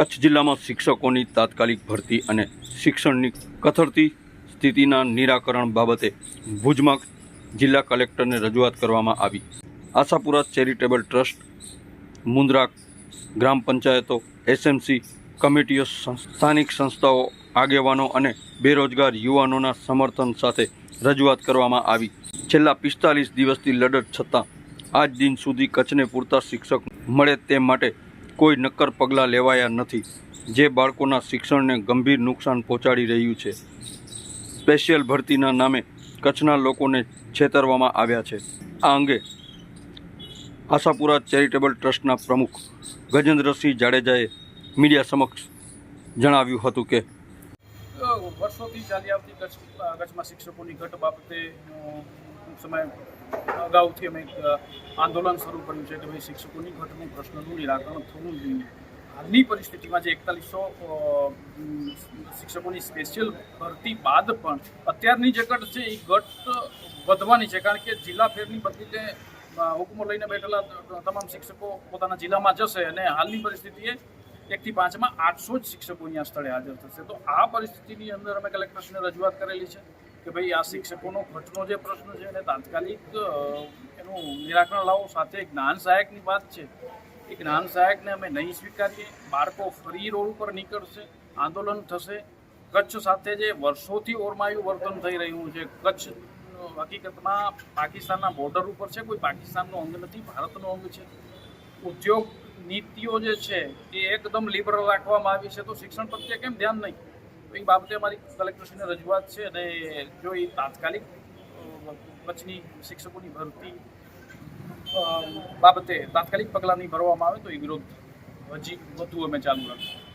જિલ્લામાં શિક્ષકોની તાત્કાલિક ભરતી અને શિક્ષણની કથળતી સ્થિતિના નિરાકરણ બાબતે ભુજમાં જિલ્લા કલેક્ટરને રજૂઆત કરવામાં આવી. આશાપુરા ચેરિટેબલ ટ્રસ્ટ મુન્દ્રા ગ્રામ પંચાયતો, એસએમસી કમિટીઓ, સ્થાનિક સંસ્થાઓ, આગેવાનો અને બેરોજગાર યુવાનોના સમર્થન સાથે રજૂઆત કરવામાં આવી. છેલ્લા પિસ્તાલીસ દિવસથી લડત છતાં આજ દિન સુધી કચ્છને પૂરતા શિક્ષક મળે તે માટે કોઈ નક્કર પગલાં લેવાયા નથી. જે બાળકોના શિક્ષણને ગંભીર નુકસાન પહોંચાડી રહ્યું છે. સ્પેશિયલ ભરતીના નામે કચ્છના લોકોને છેતરવામાં આવ્યા છે. આ અંગે આશાપુરા ચેરિટેબલ ટ્રસ્ટના પ્રમુખ ગજેન્દ્રસિંહ જાડેજાએ મીડિયા સમક્ષ જણાવ્યું હતું કે વર્ષોથી ચાલી આવતી કચ્છ કચ્છમાં શિક્ષકોની ઘટ બાબતે સમય અગાઉથી અમે એક આંદોલન શરૂ કર્યું છે કે ભાઈ શિક્ષકોની ઘટનું પ્રશ્નનું નિરાકરણ થવું જોઈએ. હાલની પરિસ્થિતિમાં જે એકતાલીસો શિક્ષકોની સ્પેશિયલ ભરતી બાદ પણ અત્યારની જે ઘટ છે, એ ઘટ વધવાની છે. કારણ કે જિલ્લા ફેરની બદલીને હુકમો લઈને બેઠેલા તમામ શિક્ષકો પોતાના જિલ્લામાં જશે અને હાલની પરિસ્થિતિએ એકથી પાંચમાં આઠસો જ શિક્ષકો અહીંયા સ્થળે હાજર થશે. તો આ પરિસ્થિતિની અંદર અમે કલેક્ટરશ્રીને રજૂઆત કરેલી છે. કે ભાઈ આ શિક્ષકોનો ખર્ચનો જે પ્રશ્ન છે એને તાત્કાલિક એનું નિરાકરણ લાવો. સાથે જ્ઞાન સહાયકની વાત છે. એ જ્ઞાન સહાયકને અમે નહીં સ્વીકારીએ. બાળકો ફરી રોડ ઉપર નીકળશે. આંદોલન થશે. કચ્છ સાથે જે વર્ષોથી ઓરમાયું વર્તન થઈ રહ્યું છે, કચ્છ હકીકતમાં પાકિસ્તાનના બોર્ડર ઉપર છે. કોઈ પાકિસ્તાનનો અંગ નથી, ભારતનો અંગ છે. ઉદ્યોગ નીતિઓ જે છે, એ એકદમ લિબરલ રાખવામાં આવી છે. તો શિક્ષણ પ્રત્યે કેમ ધ્યાન નહીં? તો એ બાબતે અમારી કલેક્ટરશ્રીને રજૂઆત છે અને જો એ તાત્કાલિક કચ્છની શિક્ષકોની ભરતી બાબતે તાત્કાલિક પગલાં નહીં ભરવામાં આવે તો એ વિરોધ હજી વધુ અમે ચાલુ રાખીશું.